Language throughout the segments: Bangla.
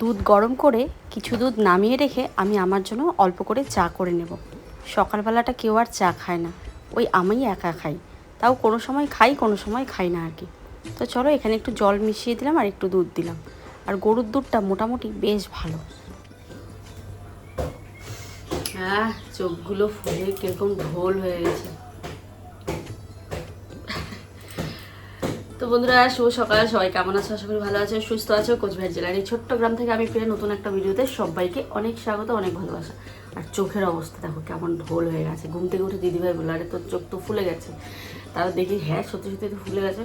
দুধ গরম করে কিছু দুধ নামিয়ে রেখে আমি আমার জন্য অল্প করে চা করে নেব। সকালবেলাটা কেউ আর চা খায় না। ওই আমি একা খাই। তাও কোনো সময় খাই, কোনো সময় খাই না আর কি। তো চলো এখানে একটু জল মিশিয়ে দিলাম আর একটু দুধ দিলাম। আর গরুর দুধটা মোটামুটি বেশ ভালো। হ্যাঁ চোখগুলো ফুলে কীরকম ঢোল হয়ে গেছে। তো বন্ধুরা, শুভ সকাল। সবাই কেমন আছো? আশা করি ভালো আছো, সুস্থ আছো। কোচবিহার জেলার এই ছোট্ট গ্রাম থেকে আমি ফিরে নতুন একটা ভিডিওতে সবাইকে অনেক স্বাগত, অনেক ভালোবাসা। আর চোখের অবস্থা দেখো, কেমন ঢোল হয়ে গেছে। ঘুম থেকে উঠে দিদিভাই বলল, আরে, তোর চোখ তো ফুলে গেছে। তারা দেখি হ্যাঁ সত্যি সত্যি তো ফুলে গেছে।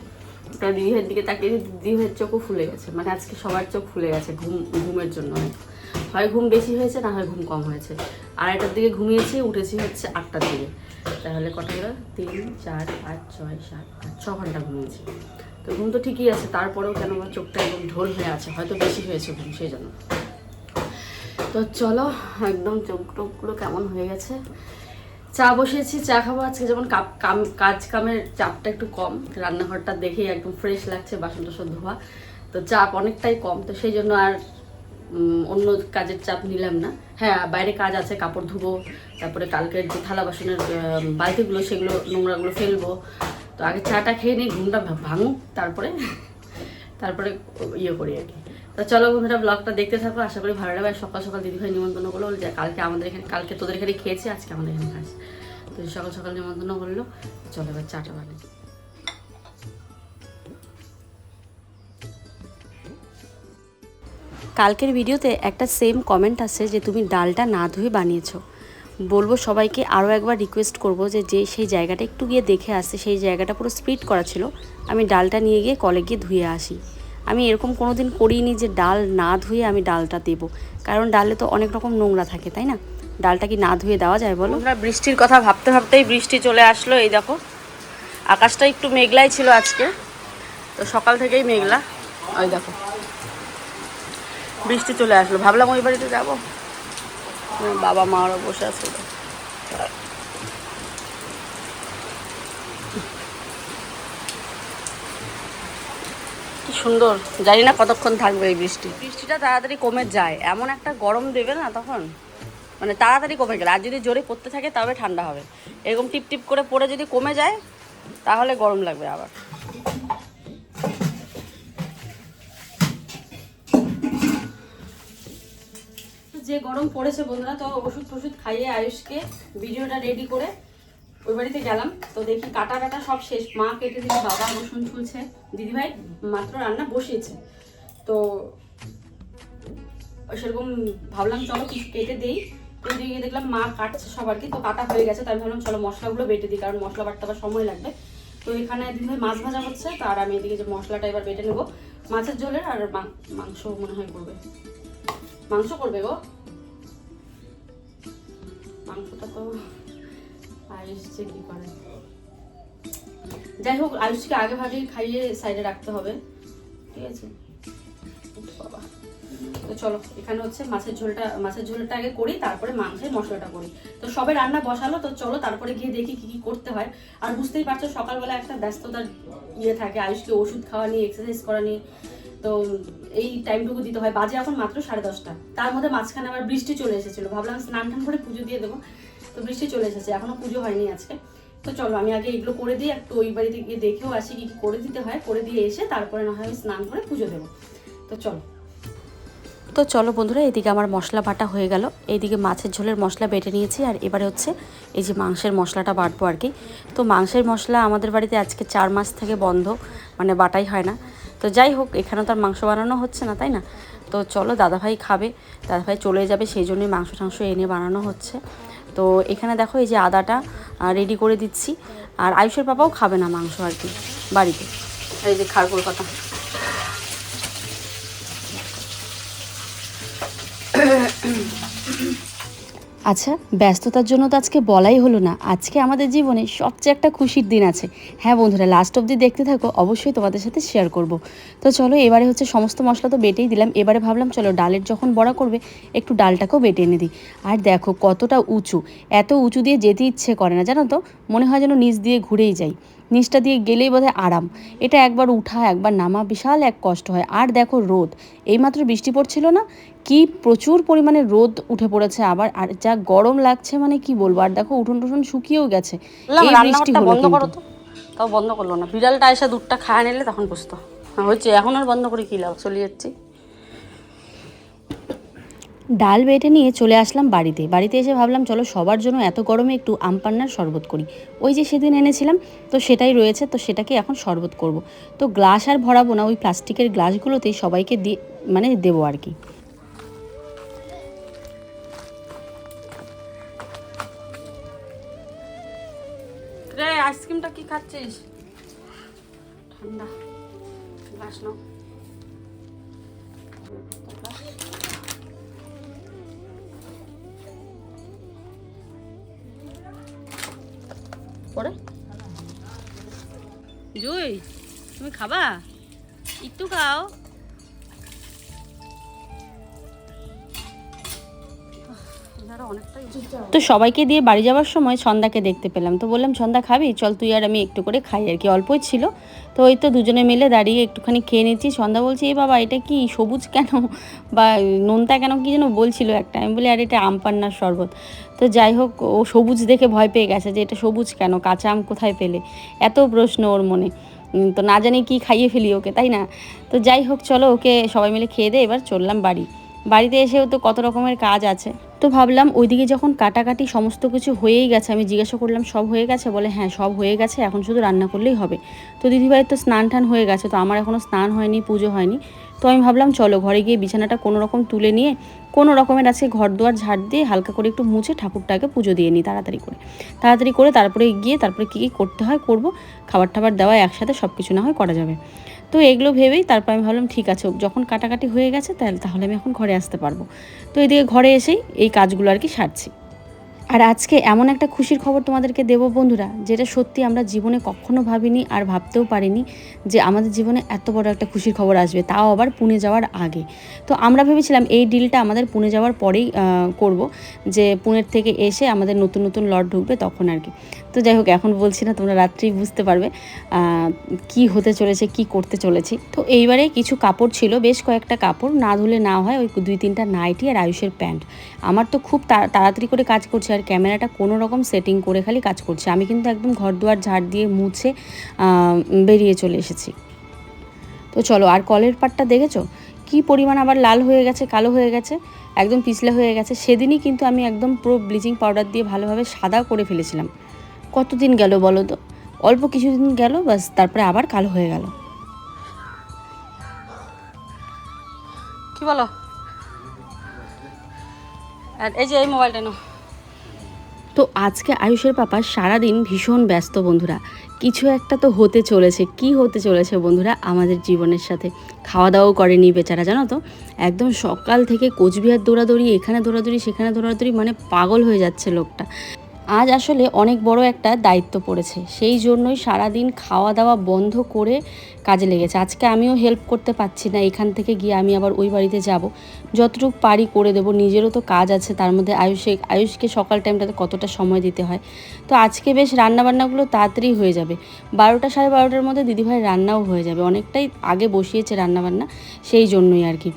তা দিদিভাইয়ের দিকে তাকিয়ে দিদিভাইয়ের চোখও ফুলে গেছে। মানে আজকে সবার চোখ ফুলে গেছে, ঘুম, ঘুমের জন্য হয় ঘুম বেশি হয়েছে, না হয় ঘুম কম হয়েছে। আড়াইটার দিকে ঘুমিয়েছি, উঠেছি হচ্ছে আটটার দিকে। তাহলে কটা হলো? তিন, চার, পাঁচ, ছয়, সাত, আট, ছ ঘণ্টা ঘুমিয়েছি। তো ঘুম তো ঠিকই আছে, তারপরেও কেন আমার চোখটা একদম ঢোল হয়ে আছে? হয়তো বেশি হয়েছে ঘুম, সেই জন্য। তো চলো, একদম চোখ টোকগুলো কেমন হয়ে গেছে। চা বসিয়েছি, চা খাব আজকে। যেমন কাম, কাজ কামের চাপটা একটু কম, রান্নাঘরটা দেখেই একদম ফ্রেশ লাগছে, বাসন টাসন ধোয়া। তো চাপ অনেকটাই কম, তো সেই জন্য আর অন্য কাজের চাপ নিলাম না। হ্যাঁ বাইরে কাজ আছে, কাপড় ধুবো, তারপরে কালকের যে থালা বাসনের বালতিগুলো, সেগুলো, নোংরাগুলো ফেলব। তো আগে চাটা খেয়ে নিই ঘুমটা ভাঙুক, তারপরে তারপরে ইয়ে করি আর কি। তো চলো বন্ধুরা ব্লগটা দেখতে থাকো, আশা করি ভালো লাগবে। সকাল সকাল দিদিভাই নিমন্ত্রণ করল যে কালকে আমাদের এখানে কালকে তোদের এখানে খেয়েছি, আজকে আমাদের এখানে খাস। তো সকাল সকাল নিমন্ত্রণ করল, চলো এবার চাটা বানাই। কালকের ভিডিওতে একটা সেম কমেন্ট আছে যে তুমি ডালটা না ধুয়ে বানিয়েছো। বলব সবাইকে আরও একবার রিকোয়েস্ট করব যে যে সেই জায়গাটা একটু গিয়ে দেখে আসছে, সেই জায়গাটা পুরো স্প্রিট করা ছিল। আমি ডালটা নিয়ে গিয়ে কলে গিয়ে ধুয়ে আসি। আমি এরকম কোনো দিন করিনি যে ডাল না ধুয়ে আমি ডালটা দেবো। কারণ ডালে তো অনেক রকম নোংরা থাকে, তাই না? ডালটা কি না ধুয়ে দেওয়া যায় বলো? আমরা বৃষ্টির কথা ভাবতে ভাবতেই বৃষ্টি চলে আসলো, এই দেখো। আকাশটা একটু মেঘলাই ছিল আজকে, তো সকাল থেকেই মেঘলা। ওই দেখো। বৃষ্টি চলে আসলো। ভাবলাম ওই বাড়িতে যাব। বাবা মা ওরা বসে আছে। সুন্দর, জানি না কতক্ষণ থাকবে এই বৃষ্টি। বৃষ্টিটা তাড়াতাড়ি কমে যায়, এমন একটা গরম দেবে না তখন? মানে তাড়াতাড়ি কমে গেলে, আর যদি জোরে পড়তে থাকে তবে ঠান্ডা হবে। এরকম টিপ টিপ করে পড়ে যদি কমে যায়, তাহলে গরম লাগবে আবার। যে গরম পড়েছে বন্ধুরা, তো ওষুধ ফষুধ খাইয়ে আয়ুষকে ভিডিওটা রেডি করে ওই বাড়িতে গেলাম। তো দেখি কাটা কাটা সব শেষ। মা কেটে দিলে, বাবা রসুন ছুলছে। দিদিভাই মাত্র রান্না বসিয়েছে। তো সেরকম ভাবলাম, চলো কিছু কেটে দিই। কেটে গিয়ে দেখলাম মা কাটছে সবার কি তো কাটা হয়ে গেছে। তাই ভাবলাম, চলো মশলাগুলো বেটে দিই, কারণ মশলা বাটতে আবার সময় লাগবে। তো এখানে দিদিভাই মাছ ভাজা হচ্ছে তো আর আমি এদিকে যে মশলাটা এবার বেটে নেব। মাছের ঝোলের আর মাংস মনে হয় করবে। মাংস করবে গো? মাংসটা তো আয়ুষ যে করে। যাই হোক, আয়ুষকে আগে ভাগে খাইয়ে সাইডে রাখতে হবে, ঠিক আছে? তো চলো, এখানে হচ্ছে মাছের ঝোলটা মাছের ঝোলটা আগে করি, তারপরে মাংসের মশলাটা করি। তো সবে রান্না বসালো, তো চলো তারপরে গিয়ে দেখি কি কি করতে হয়। আর বুঝতেই পারছ, সকালবেলা একটা ব্যস্ততার ইয়ে থাকে, আয়ুষকে ওষুধ খাওয়া নিয়ে এক্সারসাইজ করা নিয়ে। তো এই টাইমটুকু দিতে হয়। বাজে এখন মাত্র সাড়ে দশটা। তার মধ্যে মাঝখানে আবার বৃষ্টি চলে এসেছিল। ভাবলাম স্নান টান করে পুজো দিয়ে দেবো। তো বৃষ্টি চলে এসেছে। এখনও পুজো হয়নি আজকে। তো চলো, আমি আগে এগুলো করে দিই। একটু ওই বাড়িতে গিয়ে দেখেও আসি কি করে দিতে হয়। করে দিয়ে এসে তারপরে না হয় আমি স্নান করে পুজো দেবো। তো চলো। তো চলো বন্ধুরা, এদিকে আমার মশলা বাটা হয়ে গেল। এইদিকে মাছের ঝোলের মশলা বেটে নিয়েছি। আর এবারে হচ্ছে এই যে মাংসের মশলাটা বাটবো আর কি। তো মাংসের মশলা আমাদের বাড়িতে আজকে চার মাস থেকে বন্ধ। মানে বাটাই হয় না। তো যাই হোক, এখানে তো আর মাংস বানানো হচ্ছে না, তাই না? তো চলো দাদাভাই খাবে। দাদাভাই চলে যাবে, সেই জন্যই মাংস টাংস এনে বানানো হচ্ছে। তো এখানে দেখো এই যে আদাটা রেডি করে দিচ্ছি। আর আয়ুষের পাপাও খাবে না মাংস আর কি, বাড়িতে। এই যে খারপুর কথা আচ্ছা ব্যস্ততার জন্য তো আজকে বলাই হলো না। আজকে আমাদের জীবনে সবচেয়ে একটা খুশির দিন আছে। হ্যাঁ বন্ধুরা লাস্ট অবধি দেখতে থাকো, অবশ্যই তোমাদের সাথে শেয়ার করব। তো চলো, এবারে হচ্ছে সমস্ত মশলা তো বেটেই দিলাম। এবারে ভাবলাম, চলো ডালের যখন বড়া করবে, একটু ডালটাকেও বেটে এনে দিই। আর দেখো কতটা উঁচু, এত উঁচু দিয়ে যেতে ইচ্ছে করে না, জানো তো? মনে হয় যেন নিচ দিয়ে ঘুরেই যাই। নিচটা দিয়ে গেলেই বোধহয় আরাম। এটা একবার উঠা একবার নামা বিশাল এক কষ্ট হয়। আর দেখো রোদ। এইমাত্র বৃষ্টি পড়ছিল না? কি প্রচুর পরিমাণে রোদ উঠে পড়েছে আবার। আর যা গরম লাগছে মানে কি বলব? আর দেখো উঠোন টুঠুন শুকিয়েও গেছে। এই বৃষ্টি হলো বন্ধ করো কিন্তু। তো। তাও বন্ধ করল না। বিড়ালটা এসে দুধটা খায় নিলে তখন বুঝতো হ্যাঁ হচ্ছে এখন আর বন্ধ করে কি লাভ? চলে যাচ্ছি। ডাল বেটে নিয়ে চলে আসলাম বাড়িতে। বাড়িতে এসে ভাবলাম, চলো সবার জন্য এত গরমে একটু আম পান্নার শরবত করি। ওই যে সেদিন এনেছিলাম, তো সেটাই রয়েছে, তো সেটাকে এখন শরবত করব। তো গ্লাস আর ভরাবো না, ওই প্লাস্টিকের গ্লাসগুলোতেই সবাইকে দিয়ে মানে দেবো আর কি। আইসক্রিমটা কি খাচ্ছিস? ঠান্ডা। গ্লাস নাও। পরে। জুই তুমি খাবা? একটু খাও। তো সবাইকে দিয়ে বাড়ি যাওয়ার সময় সন্ধ্যাকে দেখতে পেলাম। তো বললাম সন্ধ্যা খাবি? চল তুই আর আমি একটু করে খাই। আর কি, অল্পই ছিল। তো ওই তো দুজনে মিলে দাঁড়িয়ে একটুখানি খেয়ে নিচ্ছি। সন্ধ্যা বলছি, এ বাবা, এটা কি সবুজ কেন? বা নোনতা কেন কি যেন বলছিল একটা। আমি বলি, আর এটা আম পান্নার শরবত। তো যাই হোক, ও সবুজ দেখে ভয় পেয়ে গেছে যে, এটা সবুজ কেন? কাঁচা আম কোথায় পেলে? এত প্রশ্ন ওর মনে। তো না জানি কি খাইয়ে ফেলি ওকে, তাই না? তো যাই হোক, চলো ওকে সবাই মিলে খেয়ে দে এবার চললাম বাড়ি। বাড়িতে এসেও তো কত রকমের কাজ আছে। তো ভাবলাম ওইদিকে যখন কাটাকাটি সমস্ত কিছু হয়েই গেছে, আমি জিজ্ঞাসা করলাম, সব হয়ে গেছে? বলে হ্যাঁ সব হয়ে গেছে, এখন শুধু রান্না করলেই হবে। তো দিদিভাইয়ের তো স্নান টান হয়ে গেছে, তো আমার এখনও স্নান হয়নি, পুজো হয়নি। তো আমি ভাবলাম, চলো ঘরে গিয়ে বিছানাটা কোনো রকম তুলে নিয়ে, কোনো রকমের আজকে ঘর দুয়ার ঝাড় দিয়ে হালকা করে একটু মুছে ঠাকুরটাকে পুজো দিয়ে নিই তাড়াতাড়ি করে। তাড়াতাড়ি করে তারপরে গিয়ে তারপরে কী কী করতে হয়, করব। খাবার টাবার দেওয়া একসাথে সব কিছু না হয় করা যাবে। তো এগুলো ভেবেই তারপর আমি ভাবলাম, ঠিক আছে, যখন কাটাকাটি হয়ে গেছে, তাহলে তাহলে আমি এখন ঘরে আসতে পারব। তো এদিকে ঘরে এসেই এই কাজগুলো আর কি সারছি। আর আজকে এমন একটা খুশির খবর তোমাদেরকে দেবো বন্ধুরা, যেটা সত্যি আমরা জীবনে কখনো ভাবিনি আর ভাবতেও পারিনি যে আমাদের জীবনে এত বড় একটা খুশির খবর আসবে, তাও আবার পুনে যাওয়ার আগে। তো আমরা ভেবেছিলাম এই ডিলটা আমাদের পুনে যাওয়ার পরেই করব, যে পুনের থেকে এসে আমাদের নতুন নতুন লট ঢুকবে তখন আর কি। তো যাই হোক, এখন বলছি না, তোমরা রাত্রেই বুঝতে পারবে কি হতে চলেছে, কি করতে চলেছি। তো এইবারে কিছু কাপড় ছিল, বেশ কয়েকটা কাপড়, না ধুলে না হয়, ওই দুই তিনটা নাইটি আর আয়ুষের প্যান্ট। আমার তো খুব তাড়া- তাড়াতাড়ি করে কাজ করছে, আর ক্যামেরাটা কোনো রকম সেটিং করে খালি কাজ করছে। আমি কিন্তু একদম ঘর দুয়ার ঝাড় দিয়ে মুছে বেরিয়ে চলে এসেছি। তো চলো, আর কলের পাটটা দেখেছ? কি পরিমাণ আবার লাল হয়ে গেছে, কালো হয়ে গেছে, একদম পিছলে হয়ে গেছে। সেদিনই কিন্তু আমি একদম পুরো ব্লিচিং পাউডার দিয়ে ভালোভাবে সাদা করে ফেলেছিলাম। কতদিন গেল বলো তো? অল্প কিছুদিন গেল বাস তারপরে আবার কালো হয়ে গেল। কি বলো? আর এই যে এই মোবাইলটা নাও। তো আজকে আয়ুষের পাপা সারাদিন ভীষণ ব্যস্ত বন্ধুরা। কিছু একটা তো হতে চলেছে কি হতে চলেছে বন্ধুরা আমাদের জীবনের সাথে? খাওয়া দাওয়াও করেনি বেচারা জানো তো? একদম সকাল থেকে কোচবিহার দৌড়াদৌড়ি এখানে দৌড়াদৌড়ি সেখানে দৌড়াদৌড়ি মানে পাগল হয়ে যাচ্ছে লোকটা। আজ আসলে অনেক বড় একটা দায়িত্ব পড়েছে। সেই জন্যই সারাদিন খাওয়া দাওয়া বন্ধ করে কাজে লেগেছে। আজকে আমিও হেল্প করতে পারছি না। এখান থেকে গিয়ে আমি আবার ওই বাড়িতে যাব। যতটুকু পারি করে দেবো। নিজেরও তো কাজ আছে। তার মধ্যে আয়ুষে আয়ুষকে সকাল টাইমটাতে কতটা সময় দিতে হয়? তো আজকে বেশ রান্নাবান্নাগুলো তাড়াতাড়ি হয়ে যাবে। বারোটা সাড়ে বারোটার মধ্যে দিদিভাই রান্নাও হয়ে যাবে। অনেকটাই আগে বসিয়েছে রান্নাবান্না। সেই জন্যই আর কি।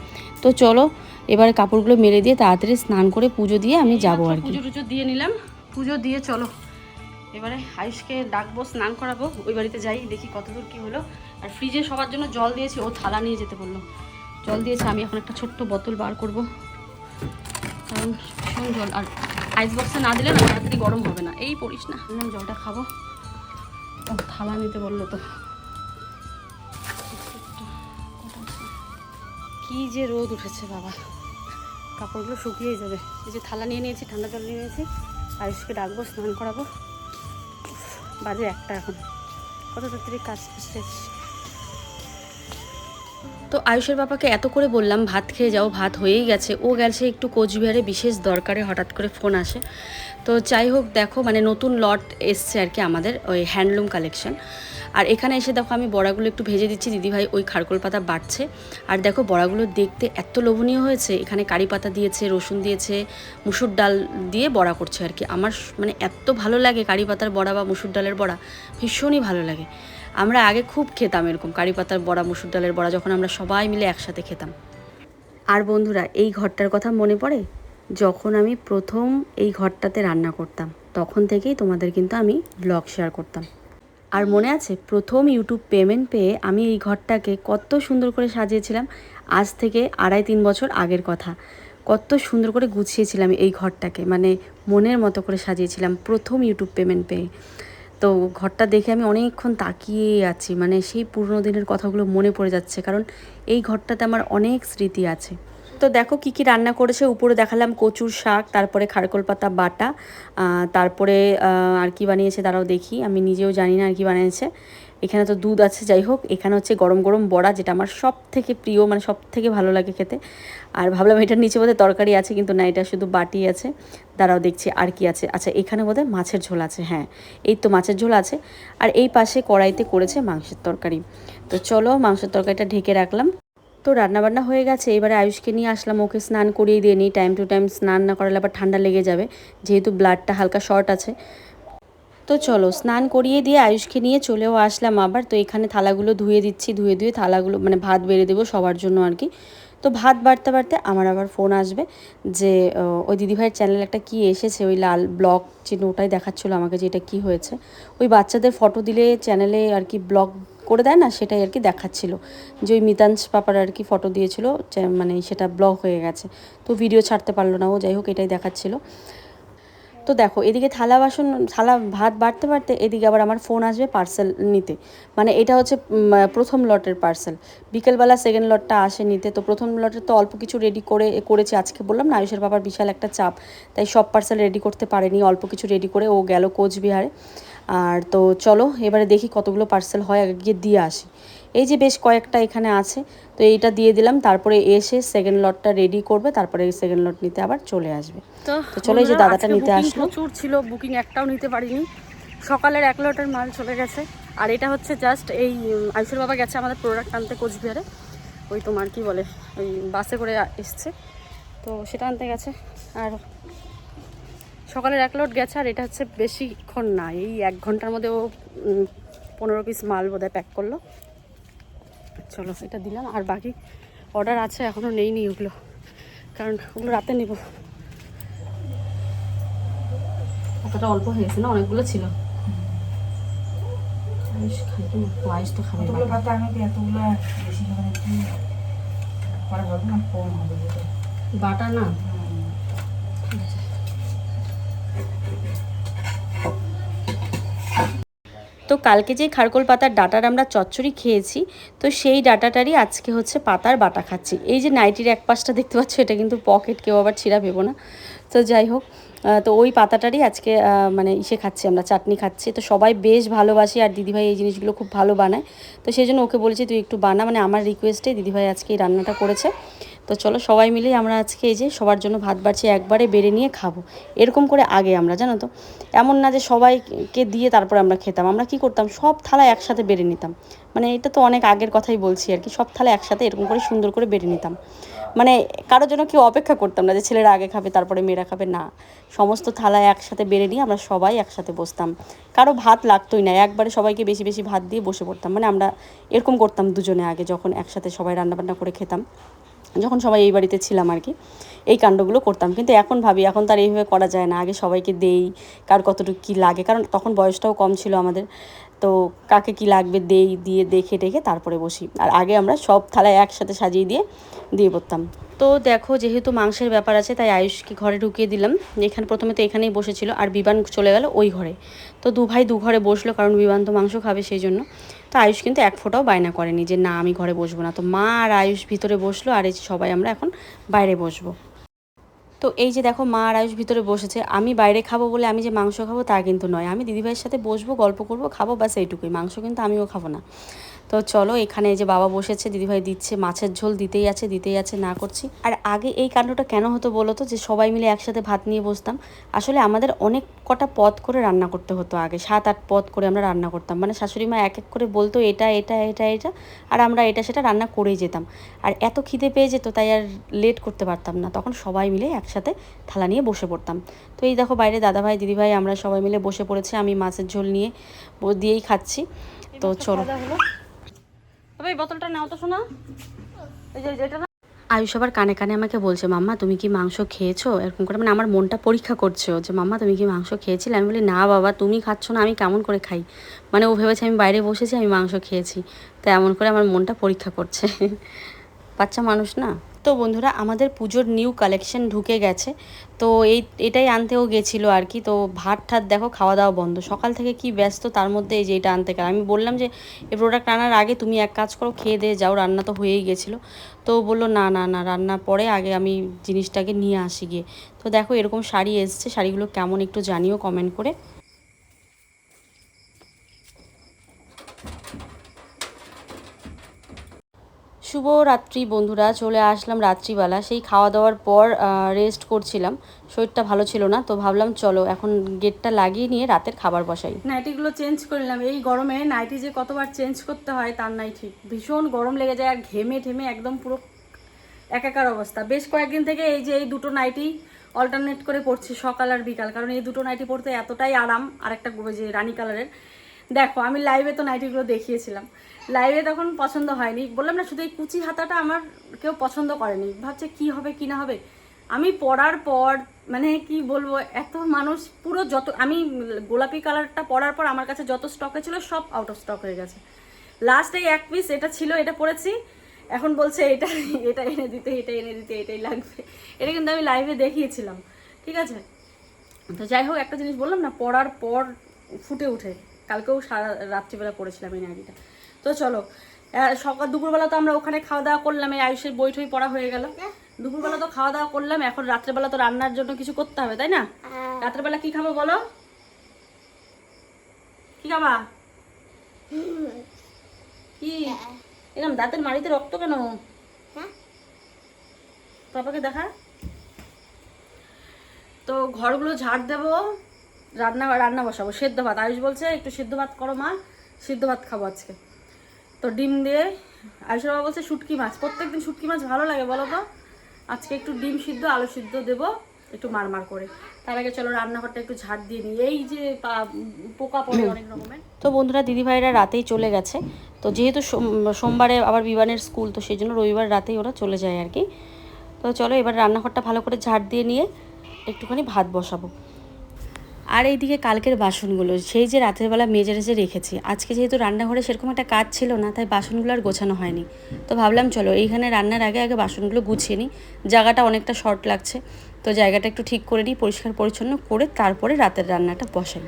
তো চলো এবারে কাপড়গুলো মেরে দিয়ে তাড়াতাড়ি স্নান করে পুজো দিয়ে আমি যাব আর কি। পুজো টুজো দিয়ে নিলাম। পুজো দিয়ে চলো। এবারে আয়ুষকে ডাকবো, স্নান করাবো, ওই বাড়িতে যাই, দেখি কতদূর কি হলো। আর ফ্রিজে সবার জন্য জল দিয়েছি, ও থালা নিয়ে যেতে বলল। জল দিয়েছে, আমি এখন একটা ছোট্ট বোতল বার করব। কারণ ভীষণ জল, আর আইস বক্সে না দিলে না, তাড়াতাড়ি গরম হবে না। এই পড়িস না। বললাম জলটা খাব। ও, থালা নিতে বলল তো। কি যে রোদ উঠেছে, বাবা। কাপড়গুলো শুকিয়ে যাবে। এই যে থালা নিয়ে নিয়েছি, ঠান্ডা জল নিয়ে নিয়েছি। আয়ুষকে ডাকবো, স্নান করাবো। বাজে একটা এখন। কত তাড়াতাড়ি কাজ শেষ তো আয়ুষের বাবাকে এত করে বললাম, ভাত খেয়ে যাও, ভাত হয়েই গেছে। ও গেছে একটু কোচবিহারে বিশেষ দরকারে, হঠাৎ করে ফোন আসে। তো যাই হোক, দেখো মানে নতুন লট এসছে আর কি আমাদের, ওই হ্যান্ডলুম কালেকশন। আর এখানে এসে দেখো আমি বড়াগুলো একটু ভেজে দিচ্ছি। দিদিভাই ওই খারকোল পাতা বাটছে। আর দেখো বড়াগুলো দেখতে এত লোভনীয় হয়েছে। এখানে কারি পাতা দিয়েছে, রসুন দিয়েছে, মুসুর ডাল দিয়ে বড়া করছে আর কি। আমার মানে এত ভালো লাগে কারি পাতার বড়া বা মুসুর ডালের বড়া, ভীষণই ভালো লাগে। আমরা আগে খুব খেতাম এরকম কারি পাতার বড়া, মুসুর ডালের বড়া, যখন আমরা সবাই মিলে একসাথে খেতাম। আর বন্ধুরা, এই ঘরটার কথা মনে পড়ে? যখন আমি প্রথম এই ঘরটাতে রান্না করতাম, তখন থেকেই তোমাদের কিন্তু আমি ব্লগ শেয়ার করতাম। আর মনে আছে, প্রথম ইউটিউব পেমেন্ট পেয়ে আমি এই ঘরটাকে কত সুন্দর করে সাজিয়েছিলাম, আজ থেকে আড়াই তিন বছর আগের কথা। কত সুন্দর করে গুছিয়েছিলাম এই ঘরটাকে মানে মনের মতো করে সাজিয়েছিলাম প্রথম ইউটিউব পেমেন্ট পেয়ে। তো ঘরটা দেখে আমি অনেকক্ষণ তাকিয়ে আছি মানে সেই পুরনো দিনের কথাগুলো মনে পড়ে যাচ্ছে, কারণ এই ঘরটাতে আমার অনেক স্মৃতি আছে। তো দেখো কি কি রান্না করেছে। উপরে দেখালাম কচুর শাক, তারপরে খারকোল পাতা, বাটা তারপরে আর কি বানিয়েছে তারাও দেখি। আমি নিজেও জানি না আর কি বানিয়েছে। এখানে তো দুধ আছে, যাই হোক। এখানে হচ্ছে গরম গরম বড়া, যেটা আমার সব থেকে প্রিয় মানে সব থেকে ভালো লাগে খেতে। আর ভাবলাম এটার নিচে বোধহয় তরকারি আছে, কিন্তু না, এটা শুধু বাটি আছে। দাঁড়াও দেখছি আর কি আছে। আচ্ছা এখানে বোধহয় মাছের ঝোল আছে হ্যাঁ। এই তো মাছের ঝোল আছে। আর এই পাশে কড়াইতে করেছে মাংসের তরকারি। তো চলো মাংসের তরকারিটা ঢেকে রাখলাম। তো রান্নাবান্না হয়ে গেছে, এবারে আয়ুষকে নিয়ে আসলাম, ওকে স্নান করিয়ে দিয়ে নিই টাইম টু টাইম স্নান না করালে আবার ঠান্ডা লেগে যাবে, যেহেতু ব্লাডটা হালকা শর্ট আছে। তো চলো, স্নান করিয়ে দিয়ে আয়ুষকে নিয়ে চলেও আসলাম আবার, তো এখানে থালাগুলো ধুয়ে দিচ্ছি, ধুয়ে ধুয়ে থালাগুলো মানে ভাত বেড়ে দেবো সবার জন্য আর কি। তো ভাত বাড়তে বাড়তে আমার আবার ফোন আসবে যে ওই দিদিভাইয়ের চ্যানেলে একটা কি এসেছে, ওই লাল ব্লগ চিহ্ন ওটাই দেখাচ্ছিলো আমাকে যে এটা কী হয়েছে, ওই বাচ্চাদের ফটো দিলে চ্যানেলে আর কি ব্লগ করে দেয় না, সেটাই আর কি দেখাচ্ছিল। যে ওই মিতাংশ পাপার আর কি ফটো দিয়েছিল মানে সেটা ব্লক হয়ে গেছে। তো ভিডিও ছাড়তে পারল না ও, যাই হোক এটাই দেখাচ্ছিল। তো দেখো, এদিকে থালা বাসন, থালা ভাত বাড়তে বাড়তে এদিকে আবার আমার ফোন আসবে পার্সেল নিতে। মানে এটা হচ্ছে প্রথম লটের পার্সেল বিকেলবেলা সেকেন্ড লটটা আসে নিতে। তো প্রথম লটের তো অল্প কিছু রেডি করে, করেছি আজকে বললাম না, আয়ুষের বাবার বিশাল একটা চাপ। তাই সব পার্সেল রেডি করতে পারেনি, অল্প কিছু রেডি করে ও গেল কোচবিহারে। আর তো চলো এবারে দেখি কতগুলো পার্সেল হয় আগে গিয়ে দিয়ে আসি। এই যে বেশ কয়েকটা এখানে আছে তো এইটা দিয়ে দিলাম তারপরে এসে সেকেন্ড লটটা রেডি করবে তারপরে সেকেন্ড লট নিতে আবার চলে আসবে। তো চলো এই যে দাদাটা নিতে আসলো। প্রচুর ছিল বুকিং একটাও নিতে পারিনি। সকালের এক লটের মাল চলে গেছে আর এটা হচ্ছে জাস্ট এই আইসুর বাবা গেছে আমাদের প্রোডাক্ট আনতে কোচবিহারে। ওই তোমার কি বলে ওই বাসে করে এসছে। তো সেটা আনতে গেছে আর সকালের এক লট গেছে আর এটা হচ্ছে বেশিক্ষণ না। এই এক ঘণ্টার মধ্যে ও পনেরো পিস মাল বোধহয় প্যাক করল। চলো এটা দিলাম। আর বাকি অর্ডার আছে এখনও নেইনি ওগুলো। কারণ ওগুলো রাতে নেব। এতটা অল্প হয়েছে না? অনেকগুলো ছিল। তো খাবে এতগুলো পাতা তো কালকে যে খারকোল পাতার ডাটার আমরা চচ্চড়ি খেয়েছি, তো সেই ডাটাটারই আজকে হচ্ছে পাতার বাটা খাচ্ছি। এই যে নাইটির এক পাশটা দেখতে পাচ্ছ, এটা কিন্তু পকেট, কেউ আবার ছিঁড়া ভেবো না। তো যাই হোক তো ওই পাতাটারই আজকে মানে ইসে খাচ্ছি আমরা, চাটনি খাচ্ছি। তো সবাই বেশ ভালোবাসি আর দিদিভাই এই জিনিসগুলো খুব ভালো বানায়। তো সেই জন্য ওকে বলেছি, তুই একটু বানা। মানে আমার রিকোয়েস্টে দিদিভাই আজকে এই রান্নাটা করেছে। তো চলো সবাই মিলে আমরা আজকে এই যে সবার জন্য ভাত বাড়ছি একবারে বেড়ে নিয়ে খাব। এরকম করে আগে আমরা, জানো তো? এমন না যে সবাইকে দিয়ে তারপরে আমরা খেতাম। আমরা কি করতাম? সব থালা একসাথে বেড়ে নিতাম। মানে এটা তো অনেক আগের কথাই বলছি আর কি। সব থালা একসাথে এরকম করে সুন্দর করে বেড়ে নিতাম। মানে কারোর জন্য কেউ অপেক্ষা করতাম না যে ছেলেরা আগে খাবে, তারপরে মেয়েরা খাবে। না, সমস্ত থালা একসাথে বেড়ে নিয়ে আমরা সবাই একসাথে বসতাম। কারও ভাত লাগতোই না। একবারে সবাইকে বেশি বেশি ভাত দিয়ে বসে পড়তাম। মানে আমরা এরকম করতাম দুজনে আগে যখন একসাথে সবাই রান্নাবান্না করে খেতাম। যখন সবাই এই বাড়িতে ছিলাম আর কি, এই কাণ্ডগুলো করতাম। কিন্তু এখন ভাবি, এখন তার এইভাবে করা যায় না। আগে সবাইকে দেই, কার কতটুকু কী লাগে। কারণ তখন বয়সটাও কম ছিল আমাদের। তো কাকে কি লাগবে দেই, দিয়ে দেখে টেখে তারপরে বসি। আর আগে আমরা সব থালায় একসাথে সাজিয়ে দিয়ে দিয়ে পড়তাম। তো দেখো, যেহেতু মাংসের ব্যাপার আছে, তাই আয়ুষকে ঘরে ঢুকিয়ে দিলাম। এখানে প্রথমে তো এখানেই বসেছিল, আর বিবান চলে গেল ওই ঘরে। তো দু ভাই দু ঘরে বসল, কারণ বিবান তো মাংস খাবে সেই জন্য। তো আয়ুষ কিন্তু এক ফোঁটাও বায়না করেনি যে, না, আমি ঘরে বসবো না। তো মা আর আয়ুষ ভিতরে বসল, আর এই সবাই আমরা এখন বাইরে বসবো। তো এই যে দেখো মা আর আয়ুষ ভিতরে বসেছে, আমি বাইরে খাব বলে আমি যে মাংস খাব তা কিন্তু নয়। আমি দিদিভাইয়ের সাথে বসবো, গল্প করব, খাব বাস এইটুকুই। মাংস কিন্তু আমিও খাব না। তো চলো এখানে যে বাবা বসেছে দিদিভাই দিচ্ছে মাছের ঝোল দিতেই আছে দিতেই আছে না করছি। আর আগে এই কাণ্ডটা কেন হতো বলো তো? যে সবাই মিলে একসাথে ভাত নিয়ে বসতাম। আসলে আমাদের অনেক কটা পদ করে রান্না করতে হতো আগে। সাত আট পদ করে আমরা রান্না করতাম। মানে শাশুড়ি মা এক এক করে বলতো এটা এটা এটা এটা। আর আমরা এটা সেটা রান্না করেই যেতাম। আর এত খিদে পেয়ে যেত তাই আর লেট করতে পারতাম না। তখন সবাই মিলে একসাথে থালা নিয়ে বসে পড়তাম। তো এই দেখো বাইরে দাদাভাই দিদিভাই আমরা সবাই মিলে বসে পড়েছি। আমি মাছের ঝোল নিয়ে দিয়েই খাচ্ছি। তো চলো। তবে আয়ুষ আবার কানে কানে আমাকে বলছে, মাম্মা, তুমি কি মাংস খেয়েছো? এরকম করে মানে আমার মনটা পরীক্ষা করছ যে, মাম্মা, তুমি কি মাংস খেয়েছিলে? আমি বলি, না বাবা, তুমি খাচ্ছ না, আমি কেমন করে খাই? মানে ও ভেবেছে, আমি বাইরে বসেছি, আমি মাংস খেয়েছি। তো এমন করে আমার মনটা পরীক্ষা করছে। বাচ্চা মানুষ না? তো বন্ধুরা, আমাদের পুজোর নিউ কালেকশন ঢুকে গেছে। তো এই, এটাই আনতেও গেছিল আর কি। তো ভাত ঠাত দেখো খাওয়া দাওয়া বন্ধ। সকাল থেকে কি ব্যস্ত, তার মধ্যে এই যে এটা আনতে গেলাম। আমি বললাম যে এই প্রোডাক্ট আনার আগে তুমি এক কাজ করো, খেয়ে দিয়ে যাও, রান্না তো হয়েই গেছিল। তো বলল, না না না, রান্নার পরে আগে আমি জিনিসটাকে নিয়ে আসি গিয়ে। তো দেখো, এরকম শাড়ি এসছে। শাড়িগুলো কেমন একটু জানিও কমেন্ট করে। শুভ রাত্রি, বন্ধুরা। চলে আসলাম রাত্রিবেলা। সেই খাওয়া দাওয়ার পর রেস্ট করছিলাম। শরীরটা ভালো ছিল না, তো ভাবলাম চলো, এখন গেটটা লাগিয়ে নিয়ে রাতের খাবার বসাই। নাইটিগুলো চেঞ্জ করলাম এই গরমে নাইটি যে কতবার চেঞ্জ করতে হয়, তার নাই ঠিক। ভীষণ গরম লেগে যায় আর ঘেমে ঠেমে একদম পুরো একাকার অবস্থা। বেশ কয়েকদিন থেকে এই যে, এই দুটো নাইটি অল্টারনেট করে পড়ছি সকাল আর বিকাল। কারণ এই দুটো নাইটি পড়তে এতটাই আরাম আর একটা যে রানী কালারের দেখো, আমি লাইভে তো নাইটিগুলো দেখিয়েছিলাম। লাইভে তখন পছন্দ হয়নি। বললাম না, শুধু এই কুচি হাতাটা আমার কেউ পছন্দ করেনি। ভাবছে কি হবে, কি না হবে? আমি পরার পর মানে কি বলব, এত মানুষ পুরো যত, আমি গোলাপি কালারটা পরার পর আমার কাছে যত স্টকে ছিল সব আউট অফ স্টক হয়ে গেছে। লাস্টে এক পিস এটা ছিল, এটা পরেছি। এখন বলছে এটা এটা এনে দিতে, এটা এনে দিতে, এটাই লাগবে। এটা কিন্তু আমি লাইভে দেখিয়েছিলাম। ঠিক আছে? তো যাই হোক, একটা জিনিস বললাম না, পড়ার পর ফুটে উঠে। কালকেও সারা রাত্রিবেলা পড়েছিলাম এই নাইটিটা তো চলো। সকাল দুপুরবেলা তো আমরা ওখানে খাওয়া দাওয়া করলাম এই আয়ুষের বই টই পড়া হয়ে গেল। দুপুরবেলা তো খাওয়া দাওয়া করলাম এখন রাত্রেবেলা তো রান্নার জন্য কিছু করতে হবে তাই না? রাত্রেবেলা কি খাব বলো? কি খাবা? কি? এরকম দাঁতের মাড়িতে রক্ত কেন? পাপাকে দেখা। তো ঘরগুলো ঝাড় দেবো রান্না রান্না বসাবো। সেদ্ধ ভাত। আয়ুষ বলছে একটু সেদ্ধ ভাত করো মা সিদ্ধ ভাত খাব আজকে। তো ডিম দিয়ে আয়ুষের বাবা বলছে শুটকি মাছ। প্রত্যেকদিন শুটকি মাছ ভালো লাগে বলো তো। আজকে একটু ডিম সিদ্ধ আলু সিদ্ধ দেবো একটু মারমার করে। তার আগে চলো রান্নাঘরটা একটু ঝাড় দিয়ে নিই। এই যে পোকা পড়ে অনেক রকমের। তো বন্ধুরা দিদিভাইরা রাতেই চলে গেছে। তো যেহেতু সোম- সোমবারে আবার বিমানের স্কুল তো সেই জন্য রবিবার রাতেই ওরা চলে যায় আর কি। তো চলো এবার রান্নাঘরটা ভালো করে ঝাড় দিয়ে নিয়ে একটুখানি ভাত বসাবো। আর এইদিকে কালকের বাসনগুলো, সেই যে রাতের বেলা মেজে রেজে রেখেছি। আজকে যেহেতু রান্নাঘরে সেরকম একটা কাজ ছিল না, তাই বাসনগুলো আর গোছানো হয়নি। তো ভাবলাম চলো, এইখানে রান্নার আগে আগে বাসনগুলো গুছিয়ে নিই। জায়গাটা অনেকটা শর্ট লাগছে, তো জায়গাটা একটু ঠিক করে নিই, পরিষ্কার পরিচ্ছন্ন করে তারপরে রাতের রান্নাটা বসাই।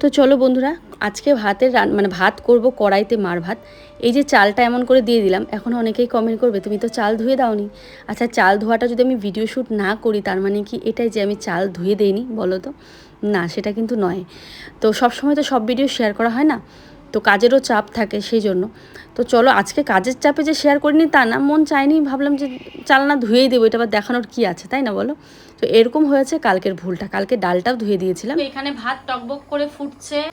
তো চলো বন্ধুরা, আজকে ভাতের রান মানে ভাত করব কড়াইতে মার ভাত। এই যে চালটা এমন করে দিয়ে দিলাম, এখন অনেকেই কমেন্ট করবে, তুমি তো চাল ধুয়ে দাওনি? আচ্ছা চাল ধোয়াটা যদি আমি ভিডিও শ্যুট না করি, তার মানে কি এটাই যে আমি চাল ধুয়ে দেইনি, বলো তো? না সেটা কিন্তু নয়। তো সব সময় তো সব ভিডিও শেয়ার করা হয় না। তো কাজেরও চাপ থাকে সেই জন্য। তো চলো আজকে কাজের চাপে যে শেয়ার করিনি তা না মন চাইনি ভাবলাম যে চাল না ধুয়েই দেবো এটা আবার দেখানোর কি আছে তাই না বলো? তো এরকম হয়েছে কালকের ভুলটা কালকে ডালটাও ধুয়ে দিয়েছিলাম। এখানে ভাত টকবক করে ফুটছে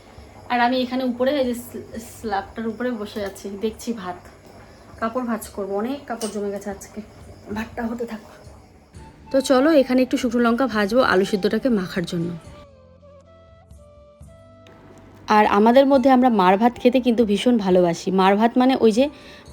আর আমি এখানে উপরে এই যে স্ল- স্ল্যাবটার উপরে বসে আছি দেখছি ভাত। কাপড় ভাজ করব অনেক কাপড় জমে গেছে আজকে। ভাতটা হতে থাকো। তো চলো এখানে একটু শুকনো লঙ্কা ভাজবো আলু সিদ্ধটাকে মাখার জন্য। আর আমাদের মধ্যে আমরা মার ভাত খেতে কিন্তু ভীষণ ভালোবাসি। মার ভাত মানে ওই যে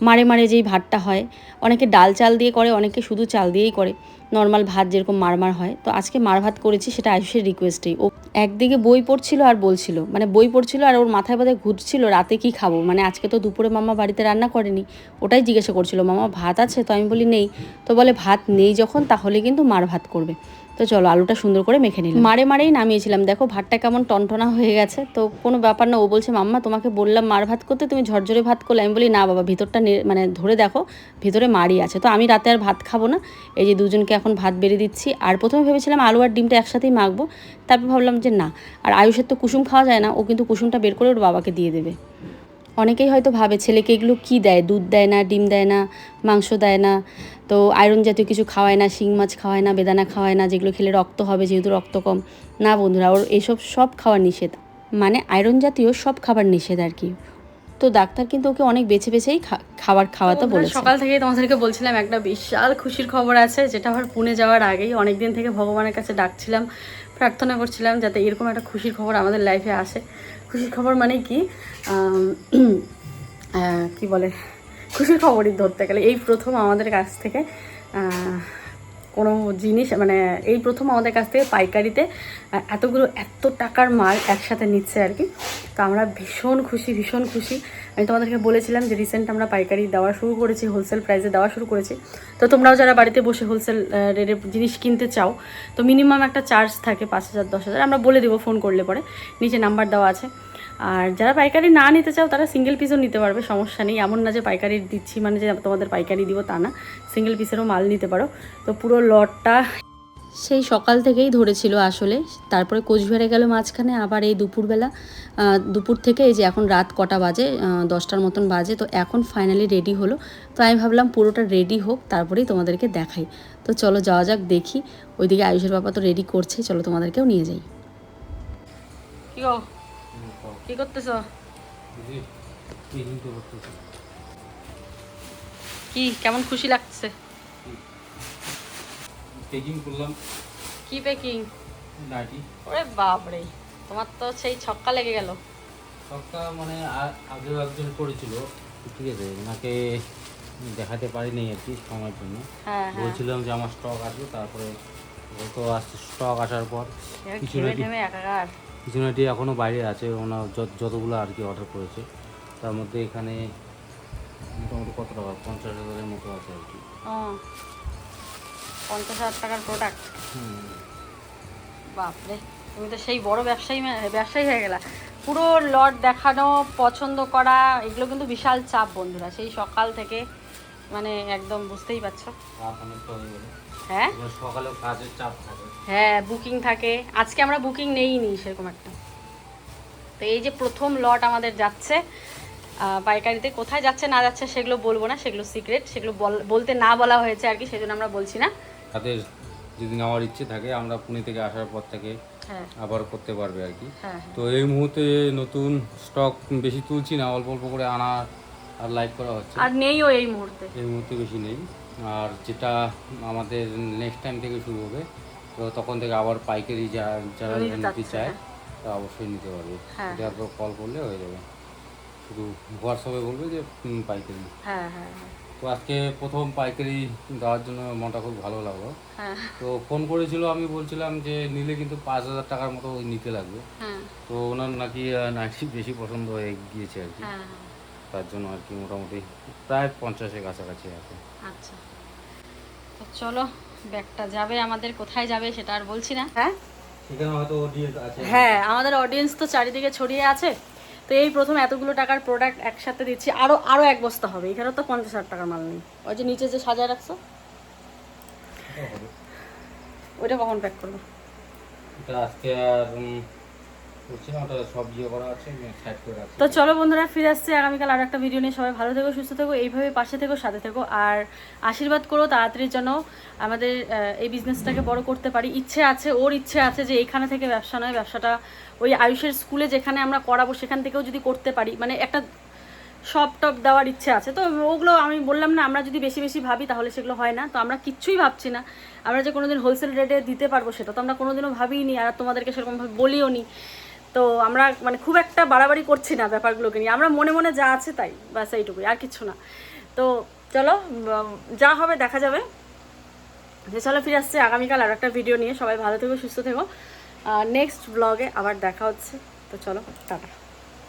মারে মারে যেই ভাতটা হয়, অনেকে ডাল চাল দিয়ে করে, অনেকে শুধু চাল দিয়েই করে নর্মাল ভাত যেরকম মারমার হয়। তো আজকে মার ভাত করেছি সেটা আয়ুষের রিকোয়েস্টেই ও একদিকে বই পড়ছিল আর বলছিল মানে বই পড়ছিল আর ওর মাথায় বোধহয় ঘুরছিল, রাতে কি খাব? মানে আজকে তো দুপুরে মামা বাড়িতে রান্না করেনি, ওটাই জিজ্ঞাসা করছিল মামা ভাত আছে? তো আমি বলি, নেই। তো বলে, ভাত নেই যখন, তাহলে কিন্তু মার ভাত করবে। তো চলো আলুটা সুন্দর করে মেখে নিলাম। মারে মারেই নামিয়েছিলাম। দেখো ভাতটা কেমন টনটনা হয়ে গেছে। তো কোনো ব্যাপার না, ও বলছে, মাম্মা, তোমাকে বললাম মার ভাত করতে, তুমি ঝরঝরে ভাত করলে। আমি বলি, না বাবা, ভিতরটা মানে ধরে দেখো, ভিতরে মারই আছে। তো আমি রাতে আর ভাত খাব না। এই যে দুজনকে এখন ভাত বেড়ে দিচ্ছি। আর প্রথমে ভেবেছিলাম আলু আর ডিমটা একসাথেই মাখবো। তারপর ভাবলাম যে, না। আর আয়ুষের তো কুসুম খাওয়া যায় না। ও কিন্তু কুসুমটা বের করে ওর বাবাকে দিয়ে দেবে। অনেকেই হয়তো ভাবে ছেলেকে এগুলো কী দেয়? দুধ দেয় না ডিম দেয় না মাংস দেয় না। তো আয়রন জাতীয় কিছু খাওয়ায় না শিং মাছ খাওয়ায় না বেদানা খাওয়ায় না যেগুলো খেলে রক্ত হবে যেহেতু রক্ত কম। না বন্ধুরা ওর এসব সব খাওয়ার নিষেধ। মানে আয়রন জাতীয় সব খাবার নিষেধ আর কি। তো ডাক্তার কিন্তু ওকে অনেক বেছে বেছেই খা- খাবার খাওয়াতে বলেছে। সকাল থেকেই তোমাদেরকে বলছিলাম একটা বিশাল খুশির খবর আছে যেটা আমার পুনে যাওয়ার আগেই অনেক দিন থেকে ভগবানের কাছে ডাকছিলাম প্রার্থনা করছিলাম যাতে এরকম একটা খুশির খবর আমাদের লাইফে আসে। খুশির খবর মানে কি? কি বলে? খুশির খবরই ধরতে গেলে। এই প্রথম আমাদের কাছ থেকে কোনো জিনিস মানে এই প্রথম আমাদের কাছ থেকে পাইকারিতে এতগুলো, এত টাকার মাল একসাথে নিচ্ছে আর কি। তো আমরা ভীষণ খুশি ভীষণ খুশি। আমি তোমাদেরকে বলেছিলাম যে রিসেন্ট আমরা পাইকারি দেওয়া শুরু করেছি হোলসেল প্রাইসে দেওয়া শুরু করেছি। তো তোমরাও যারা বাড়িতে বসে হোলসেল রেটে জিনিস কিনতে চাও, তো মিনিমাম একটা চার্জ থাকে পাঁচ হাজার, দশ হাজার। আমরা বলে দেবো ফোন করলে পরে। নিচে নাম্বার দেওয়া আছে। আর যারা পাইকারি না নিতে চাও, তারা সিঙ্গেল পিসও নিতে পারবে, সমস্যা নেই। এমন না যে পাইকারি দিচ্ছি মানে যে তোমাদের পাইকারি দিব তা না। সিঙ্গেল পিসেরও মাল নিতে পারো। তো পুরো লটটা সেই সকাল থেকেই ধরেছিল আসলে। তারপরে কোচবিহারে গেল মাঝখানে, আবার এই দুপুরবেলা দুপুর থেকে এই যে এখন রাত কটা বাজে দশটার মতন বাজে, তো এখন ফাইনালি রেডি হলো। তো আমি ভাবলাম পুরোটা রেডি হোক, তারপরেই তোমাদেরকে দেখাই। তো চলো যাওয়া যাক, দেখি। ওইদিকে আয়ুষের বাবা তো রেডি করছে, চলো তোমাদেরকেও নিয়ে যাই। কি করতেছো? কি কেমন খুশি লাগছে? পেকিং করলাম। কি প্যাকিং নাইটি ওরে বাপরে তোমার তো সেই ছক্কা লেগে গেল। সবটা মানে আ- আগেও একজন করেছিল ঠিক আছে ওনাকে দেখাতে পারিনি আর কি সময়ের জন্য। হ্যাঁ হ্যাঁ। বলছিলাম যে আমার স্টক আসবে তারপরে তো আসছে স্টক আসার পর কিছু নাকি একাকার। কিছু নাটি এখনও বাইরে আছে ওনার যত- যতগুলো আর কি অর্ডার করেছে। তার মধ্যে এখানে মোটামুটি কত টাকা? পঞ্চাশ হাজারের মতো আছে আর কি। পঞ্চাশ হাজার টাকার প্রোডাক্ট বাপরে তুমি তো সেই বড় ব্যবসায়ী ব্যবসায়ী হয়ে গেলা। পুরো লট দেখানো পছন্দ করা এগুলো কিন্তু বিশাল চাপ বন্ধুরা। সেই সকাল থেকে মানে একদম বুঝতেই পারছ। হয়ে সকালেও কাজের চাপ থাকে। হ্যাঁ বুকিং থাকে। আজকে আমরা বুকিং নেইনি সেরকম একটা। তো এই যে প্রথম লট আমাদের যাচ্ছে পাইকারিতে কোথায় যাচ্ছে না যাচ্ছে সেগুলো বলব না সেগুলো সিক্রেট সেগুলো বল- বলতে না বলা হয়েছে আর কি সেজন্য আমরা বলছি না। তাদের যদি নেওয়ার ইচ্ছে থাকে আমরা পুনে থেকে আসার পর থেকে হ্যাঁ। আবার করতে পারবে আর কি। হ্যাঁ তো এই মুহূর্তে নতুন স্টক বেশি তুলছি না অল্প অল্প করে আনা আর লাইভ করা হচ্ছে। আর নেইও এই মুহূর্তে। এই মুহূর্তে বেশি নেই। আর যেটা আমাদের নেক্সট টাইম থেকে শুরু হবে তো তখন থেকে আবার পাইকারি যা যারা নিতে চায় হ্যাঁ। তা অবশ্যই নিতে পারবে। হ্যাঁ। এটা কল করলে হয়ে যাবে। শুধু হোয়াটসঅ্যাপে বলবে যে পাইকারি। হ্যাঁ হ্যাঁ হ্যাঁ। তো আজকে প্রথম পাইকারি দেওয়ার জন্য মনটা খুব ভালো লাগল। হ্যাঁ। তো ফোন করেছিল আমি বলছিলাম যে নিলে কিন্তু পাঁচ হাজার টাকার মতো নিতে লাগবে। তো ওনার নাকি নাইটি বেশি পছন্দ হয়ে গিয়েছে আর কি। তার জন্য আর কি মোটামুটি প্রায় পঞ্চাশের কাছাকাছি আছে। আচ্ছা। চলো ব্যাগটা যাবে আমাদের কোথায় যাবে সেটা আর বলছি না। হ্যাঁ? সেখানে হয়তো অডিয়েন্স আছে। হ্যাঁ আমাদের অডিয়েন্স তো চারিদিকে ছড়িয়ে আছে। তো এই প্রথম এতগুলো টাকার প্রোডাক্ট একসাথে দিচ্ছি। আরও আরও এক বস্তা হবে এখানে তো পঞ্চাশ হাজার টাকার মাল নেই। ওই যে নিচে যে সাজায় রাখছো ওইটা কখন প্যাক করব? এটা আজকে আর তো চলো বন্ধুরা, ফিরে আসছি আগামীকাল আর একটা ভিডিও নিয়ে। সবাই ভালো থেকো, সুস্থ থেকো, এইভাবে পাশে থেকো, সাথে থেকো। আর আশীর্বাদ করো তাড়াতাড়ি যেন আমাদের এই বিজনেসটাকে বড় করতে পারি। ইচ্ছে আছে, ওর ইচ্ছে আছে যে এইখানে থেকে ব্যবসা নয়, ব্যবসাটা ওই আয়ুষের স্কুলে যেখানে আমরা করাবো, সেখান থেকেও যদি করতে পারি। মানে একটা সব টপ দেওয়ার ইচ্ছে আছে। তো ওগুলো আমি বললাম না, আমরা যদি বেশি বেশি ভাবি তাহলে সেগুলো হয় না। তো আমরা কিচ্ছুই ভাবছি না। আমরা যে কোনোদিন হোলসেল রেটে দিতে পারব সেটা তো আমরা কোনোদিনও ভাবিনি আর তোমাদেরকে সেরকমভাবে বলিও নি। তো আমরা মানে খুব একটা বাড়াবাড়ি করছি না ব্যাপারগুলোকে নিয়ে। আমরা মনে মনে যা আছে তাই, ব্যাস এইটুকুই, আর কিছু না। তো চলো যা হবে দেখা যাবে। যে চলো ফিরে আসছে আগামীকাল আর একটা ভিডিও নিয়ে। সবাই ভালো থেকো, সুস্থ থেকো। নেক্সট ব্লগে আবার দেখা হচ্ছে। তো চলো, টাটা।